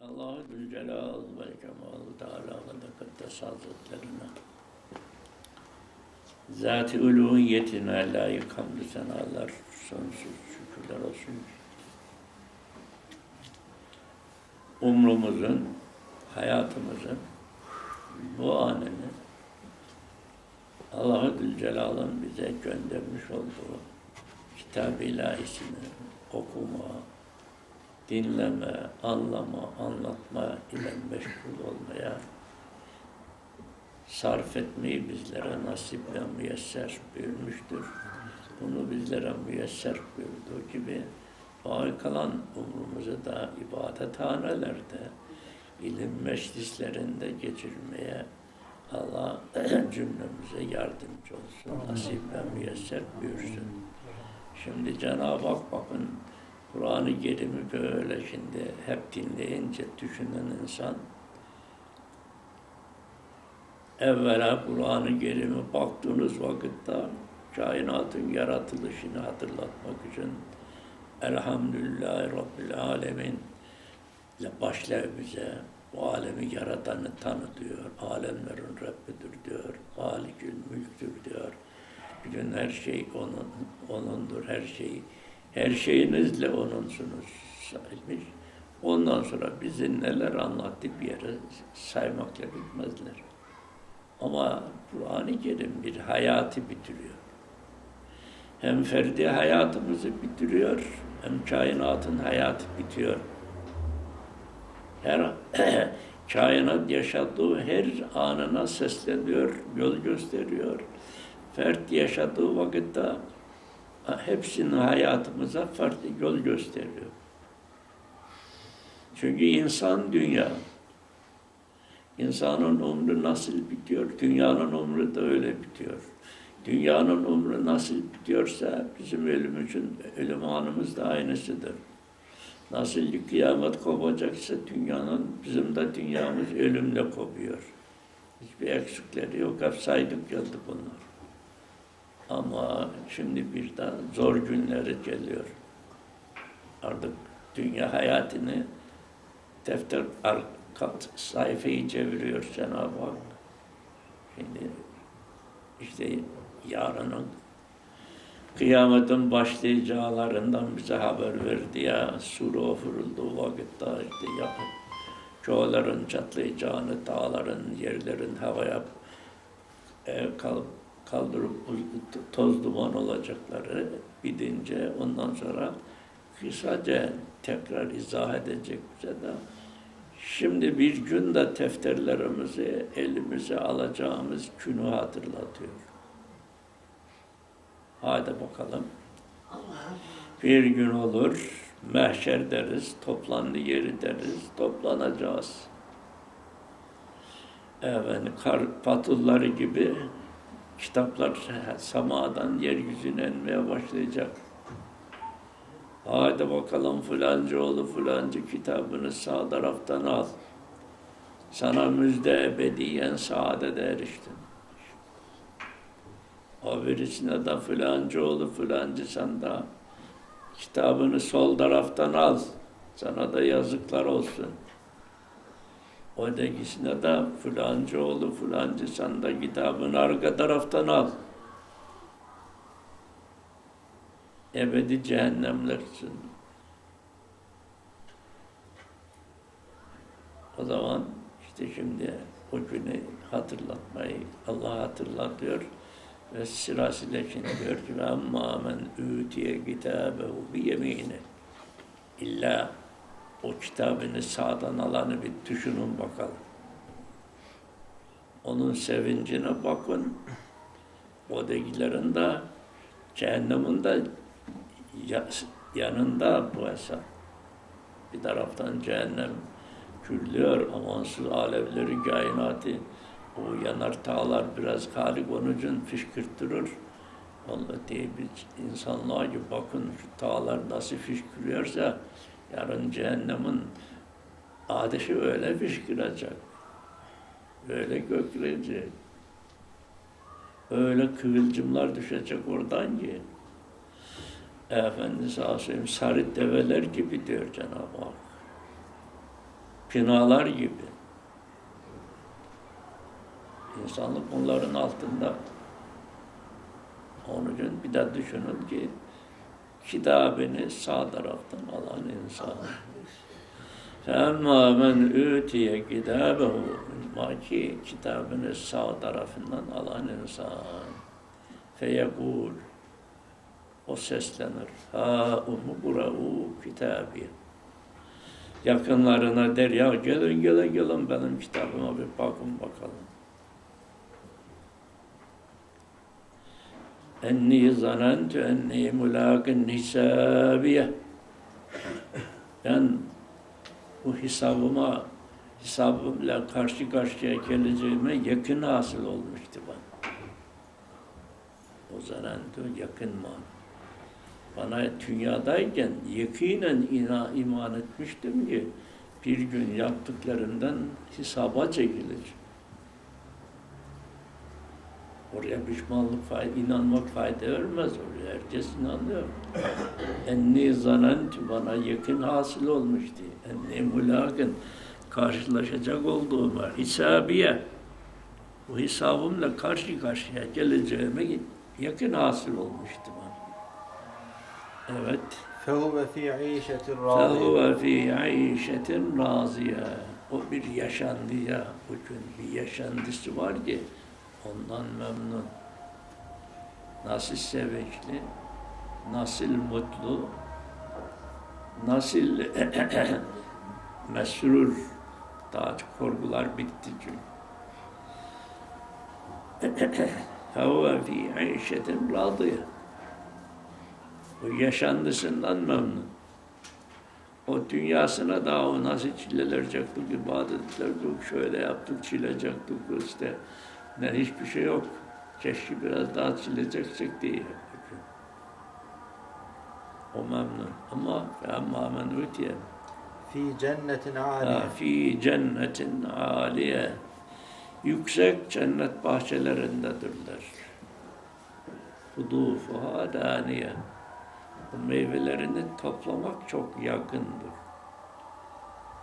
Allahu Zülcelal ve Kemal Teala ve Tekaddes Hazretlerine Zat-ı uluhiyetine layık hamdü senalar, sonsuz şükürler olsun. Umrumuzun, hayatımızın bu anını Allah-u Zülcelal'ın bize göndermiş olduğu kitab-ı ilahisini okuma, dinleme, anlama, anlatma ile meşgul olmaya sarf etmeyi bizlere nasip ve müyesser buyurmuştur. Bunu bizlere müyesser buyurduğu gibi baki kalan umrumuzu da ibadethanelerde, ilim meclislerinde geçirmeye Allah cümlemize yardımcı olsun, nasip ve müyesser buyursun. Şimdi Cenab-ı Hak bakın Kur'an-ı Kerim'i böyle şimdi hep dinleyince düşünen insan evvela Kur'an-ı Kerim'e baktığınız vakitte kainatın yaratılışını hatırlatmak için Elhamdülillahi Rabbil Alemin ile başlar bize bu alemi yaratanı tanıtıyor. Alemlerin Rabbidir diyor. Halikül mülktür diyor. Bütün her şey onun, onundur. Her şey her şeyinizle onunsunuz saymış. Ondan sonra bizi neler anlattı bir yere saymakla bitmezler. Ama Kur'an-ı Kerim bir hayatı bitiriyor. Hem ferdi hayatımızı bitiriyor, hem kainatın hayatı bitiyor. Her kainat yaşadığı her anına sesleniyor, yol gösteriyor. Fert yaşadığı vakitte hepsinin hayatımıza farklı yol gösteriyor. Çünkü insan dünya. İnsanın umru nasıl bitiyor? Dünyanın umru da öyle bitiyor. Dünyanın umru nasıl bitiyorsa bizim ölümümüzün ölüm anımız da aynısıdır. Nasıl ki kıyamet kopacaksa dünyanın, bizim de dünyamız ölümle kopuyor. Hiçbir eksikleri yok. Hep saydık geldi bunlar. Ama şimdi bir daha zor günleri geliyor. Artık dünya hayatını defter arka sayfayı çeviriyor Cenab-ı Hak. Şimdi işte yarının kıyametin başlayacağlarından bize haber verdi ya sure ofurulduğu vakitte işte ya, çoğuların çatlayacağını, dağların, yerlerin havaya e, kalıp kaldırıp toz duman olacakları bilince ondan sonra kısaca tekrar izah edecek bize de. Şimdi bir gün de tefterlerimizi elimize alacağımız günü hatırlatıyor. Hadi bakalım. Bir gün olur, mehşer deriz, toplandı yeri deriz, toplanacağız. Evet, kar patulları gibi kitaplar samadan yeryüzüne inmeye başlayacak. Hadi bakalım fulancı oğlu fulancı kitabını sağ taraftan al. Sana müjde ebediyen saadete eriştin. O birisine de fulancı oğlu fulancı sen de kitabını sol taraftan al. Sana da yazıklar olsun. O ötekisine de fulancı oğlu fulancı sen de kitabını arka taraftan al. Ebedi cehennemlersin. O zaman işte şimdi o günü hatırlatmayı Allah hatırlatıyor ve sırasıyla şimdi diyor ki amma men utiye kitabehu bi yemine illa o kitabını sağdan alanı bir düşünün bakalım. Onun sevincine bakın. O degilerin de cehennemin de yanında bu hesap. Bir taraftan cehennem küllüyor, amansız alevleri, kainatı, o yanar tağlar biraz halik onun için fışkırtırır. Vallahi diye bir insanlığa gibi bakın şu tağlar nasıl fışkırıyorsa yarın cehennemin ateşi öyle fışkıracak. Öyle gökleyecek. Öyle kıvılcımlar düşecek oradan ki. Efendimiz Aleyhisselam sarı develer gibi diyor Cenab-ı Hak. Kınalar gibi. İnsanlık bunların altında. Onun için bir de düşünün ki kitabını sağ taraftan alan insan. فَاَمَّا مَنْ اُوْتِيَ كِتَابَهُ Maki kitabını sağ tarafından alan insan. فَيَقُولُ O seslenir. Ha umu bura'u kitabı. Yakınlarına der ya gelin gelin gelin benim kitabıma bir bakın bakalım. Enni zanentu enni mulakin hisabiye. Ben bu hesabıma hesabımla karşı karşıya geleceğime yakın hasıl olmuştu bana. O zanentu yakın man. Bana dünyadayken yakinen iman etmiştim ki bir gün yaptıklarından hesaba çekilir. Oraya pişmanlık fayda, inanmak fayda vermez oraya. Herkes inanıyor. Enni zanentu bana yakın hasıl olmuştu. Enni mulakin karşılaşacak olduğuma hisabiye bu hesabımla karşı karşıya geleceğime yakın hasıl olmuştu bana. Evet. فهو في عيشة راضية فَهُوَ فِي عَيْشَةٍ رَاضِيَةٍ O bir yaşandıya, bugün bir yaşantısı var ki ondan memnun. Nasıl sevinçli, nasıl mutlu, nasıl mesrur. Daha korkular bitti çünkü. Havva fi ayşetin radiye. O yaşandısından memnun. O dünyasına daha o nasıl çileler çaktık, ibadetler çaktık, şöyle yaptık, çile çaktık işte. Ne hiçbir şey yok. Keşke biraz daha çile çeksek diye. O memnun. Ama amma men utiye في جنة Ha, عالية fi cennetin aliye. Yüksek cennet bahçelerindedirler. Hudufuha daniye. Bu meyvelerini toplamak çok yakındır.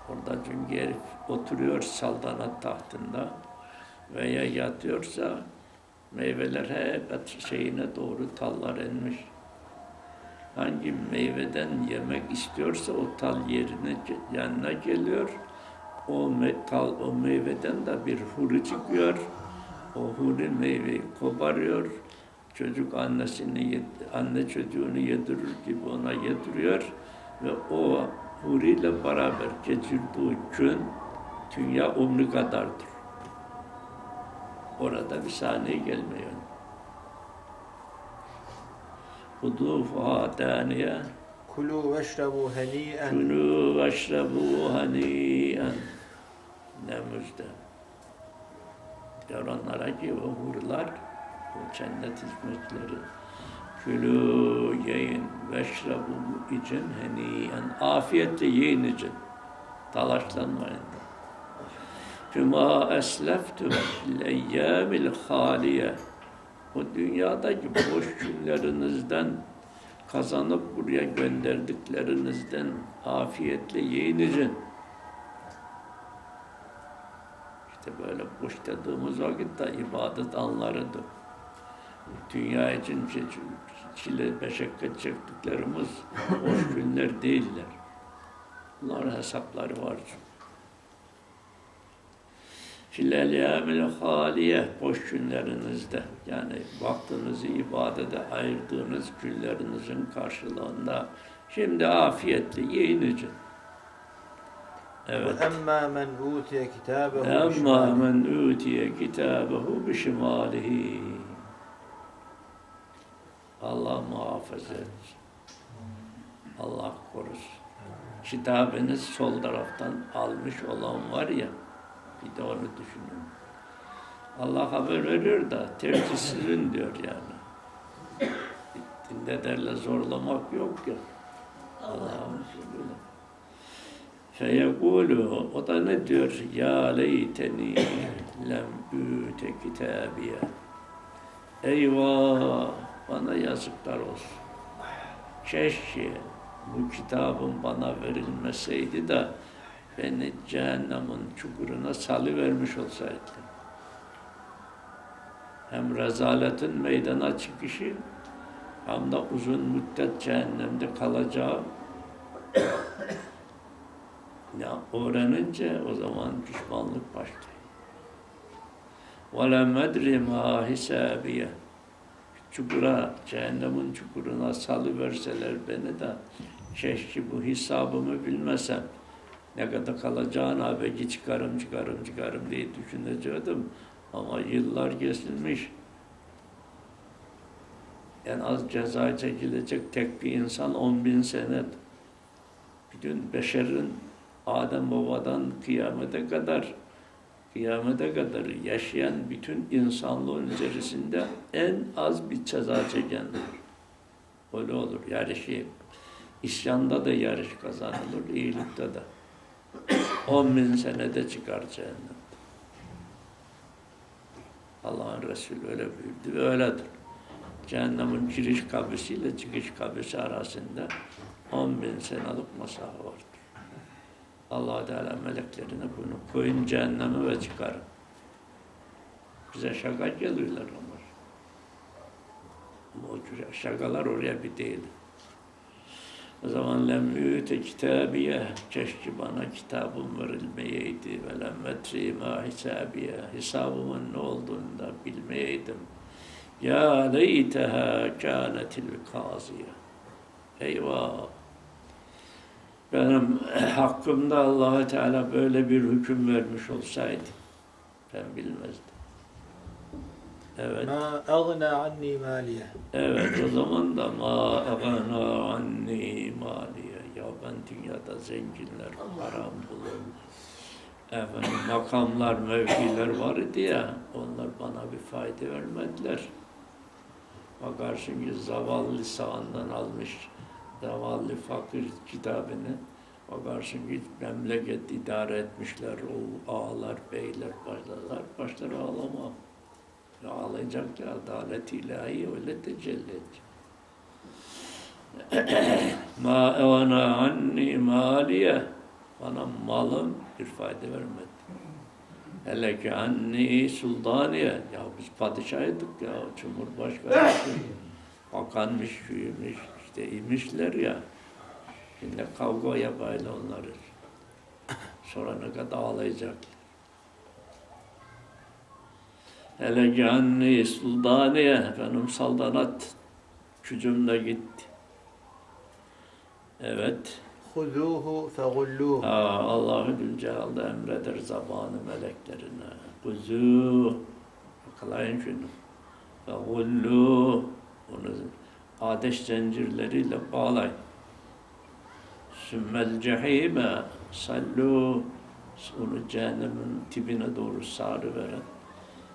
Orada çünkü herif oturuyor saltanat tahtında veya yatıyorsa meyveler hep şeyine doğru tallar inmiş. Hangi meyveden yemek istiyorsa o tal yerine yanına geliyor. O me- tal o meyveden de bir huri çıkıyor. O huri meyveyi koparıyor. Çocuk annesini anne çocuğunu yedirir gibi ona yediriyor ve o huriyle beraber geçirdiği gün dünya umru kadardır orada bir saniye gelmiyor. Kudufuha taniye Kulu veşrebu haniyen Kulu veşrebu haniyen Ne müjde. Der onlara ki o hurlar, o cennet hizmetleri Külü yiyin veşrebu için haniyen Afiyetle yiyin için. Talaşlanmayın. Cuma esleftu fil eyyamil haliye. O dünyadaki boş günlerinizden kazanıp buraya gönderdiklerinizden afiyetle yiyinizin. İşte böyle boş dediğimiz vakit de ibadet anlarıdır. Dünya için çi- çile, meşakkat çektiklerimiz boş günler değiller. Bunların hesapları var çünkü. Fillel yevmil haliye boş günlerinizde yani vaktinizi ibadete ayırdığınız günlerinizin karşılığında şimdi afiyetle yiyin için. Evet. Emma men utiye kitabehu Emma men utiye kitabehu bişimalihi. Allah muhafaza etsin. Allah korusun. Kitabınız sol taraftan almış olan var ya, bir de onu düşünün. Allah haber veriyor da tercih sizin diyor yani. Dinde derle zorlamak yok ya. Allah'ın böyle. Feyekulu, o da ne diyor? Ya leyteni lem üte kitabiye. Eyvah, bana yazıklar olsun. Keşke bu kitabın bana verilmeseydi de beni cehennemin çukuruna salıvermiş olsaydı. Hem rezaletin meydana çıkışı hem de uzun müddet cehennemde kalacağı ya öğrenince o zaman pişmanlık başlıyor. وَلَمْ اَدْرِ مَا hisabiye Çukura, cehennemin çukuruna salıverseler beni de keşke bu hesabımı bilmesem ne kadar kalacağını belki çıkarım çıkarım çıkarım diye düşünecektim. Ama yıllar geçilmiş. En az ceza çekilecek tek bir insan 10 bin sene. Bütün beşerin Adem babadan kıyamete kadar kıyamete kadar yaşayan bütün insanlığın içerisinde en az bir ceza çekendir. Öyle olur. Yarışı. İsyanda da yarış kazanılır, iyilikte de. 10 bin senede çıkar cehennem. Allah'ın Resulü öyle buyurdu ve öyledir. Cehennemin giriş kapısıyla çıkış kapısı arasında 10 bin senelik mesafe vardır. allah Teala meleklerine bunu koyun cehenneme ve çıkarın. Bize şaka geliyorlar onlar. Ama o şakalar oraya bir değil. O zaman lem yüte kitabiye keşke bana kitabım verilmeyeydi ve lem metri ma hisabiye hesabımın ne olduğunu da bilmeyeydim. Ya leyteha kânetil kâziye. Eyvah! Benim hakkımda allah Teala böyle bir hüküm vermiş olsaydı ben bilmezdim. Evet. Ma agna anni maliye. Evet o zaman da ma agana anni maliye. Ya ben dünyada zenginler, haram bulur. Efendim makamlar, mevkiler var idi ya, onlar bana bir fayda vermediler. Bakarsın ki zavallı sağından almış, zavallı fakir kitabını, bakarsın ki memleket idare etmişler, o ağalar, beyler başlarlar, başları ağlama. Ya ağlayacak ya adalet ilahi öyle tecelli edecek. Ma evana anni maliye bana malım bir fayda vermedi. Hele ki anni sultaniye ya biz padişahıydık ya cumhurbaşkanı bakanmış şuymuş işte imişler ya şimdi kavga yapayla onları sonra ne kadar ağlayacaklar. Hele ki anni sultaniye benim saltanat gücümle gitti. Evet. Huzuhu fegulluhu. Allahu Zülcelal da emreder zabanı meleklerine. Kuzu, yakalayın şunu. Ve gullu, onu ateş zincirleriyle bağlayın. Sümmel cehime sallu, onu cehennemin dibine doğru sarı veren.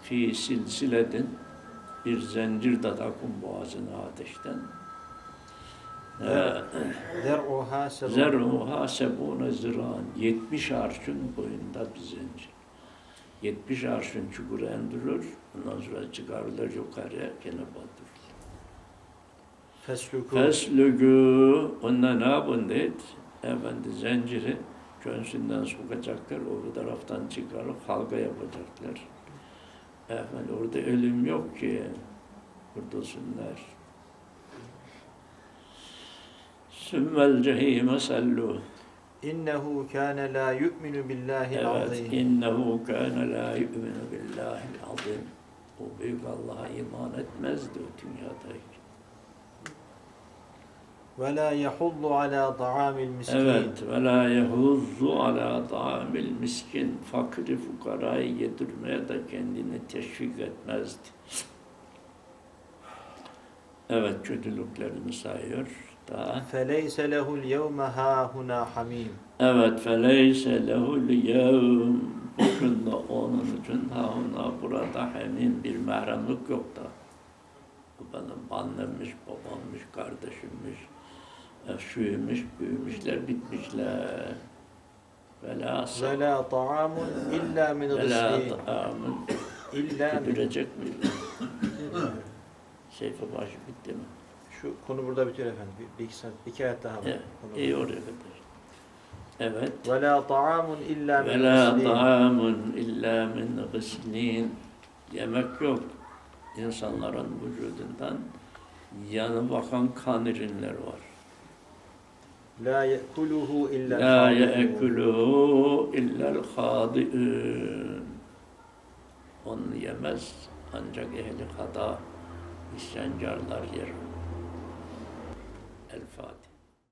Fi silsiledin, bir zincir de takın boğazına ateşten. Zerruha sebune ziran. 70 arşın boyunda bir zincir. 70 arşın çukuru endirilir. Ondan sonra çıkarılır yukarıya gene batırılır. Fesluku. Feslügü. Onda ne yapın dedi? Efendi zinciri göğsünden sokacaklar. Öbür taraftan çıkarıp halka yapacaklar. Efendi orada ölüm yok ki. Kurtulsunlar. Sümmel cehime sallu. İnnehu kâne la yu'minu billahi Evet, innehu kâne la yu'minu billahil azim. O büyük Allah'a iman etmezdi o dünyadaki. Ve la yahullu ala ta'amil miskin. Evet, ve la yehuzzu ala ta'amil miskin. Fakiri fukarayı yedirmeye de kendini teşvik etmezdi. Evet, kötülüklerini sayıyor. Daha. Feleyse lehul yevme hâhuna hamim. Evet, feleyse lehul yevm. Bugün de onun için hauna burada hemin bir mahremlik yok da. Benim annemmiş, babammış, kardeşimmiş, e, şuymuş, büyümüşler, bitmişler. Vela Ve la ta'amun illa min Vela gıslin. ta'amun. İlla min. Bitirecek miydi? Sayfa başı bitti mi? Şu konu burada bitiyor efendim. Bir, bir iki, saat, iki ayet daha var. Evet, Konu- iyi oraya kadar. Evet. Ve la ta'amun illa Ve min la ghislin. ta'amun illa min gıslin. Yemek yok. İnsanların vücudundan yanı bakan kan ürünler var. La ye'kuluhu illa La al-khati'un. ye'ekuluhu illel hadi'un. Onu yemez ancak ehli hata, isyancarlar yer.